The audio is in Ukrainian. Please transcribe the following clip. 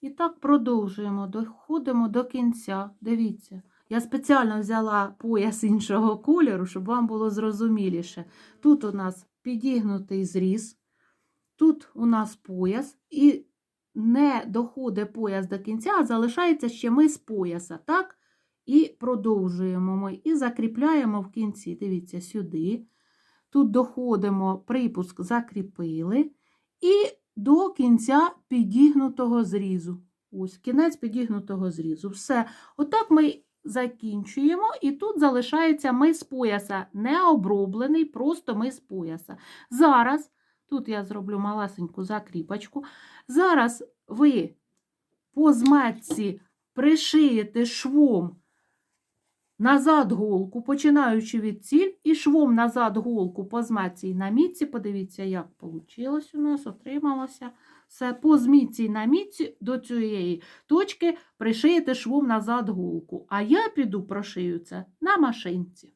І так продовжуємо, доходимо до кінця. Дивіться, я спеціально взяла пояс іншого кольору, щоб вам було зрозуміліше. Тут у нас підігнутий зріз, тут у нас пояс, і не доходить пояс до кінця, а залишається ще ми з пояса. так? І продовжуємо ми і закріпляємо в кінці. Дивіться, сюди. Тут доходимо, припуск закріпили. І до кінця підігнутого зрізу. Ось кінець підігнутого зрізу. Все. Отак ми закінчуємо, і тут залишається ми з пояса. Не оброблений, просто ми з пояса. Зараз, тут я зроблю малесеньку закріпочку. Зараз ви по зметці пришиєте швом назад голку, починаючи від ціль, і швом назад голку по змеці і на мітці. Подивіться, як вийшло у нас, отрималося. Все, по змітці на мітці до цієї точки пришиєте швом назад голку. А я піду прошию це на машинці.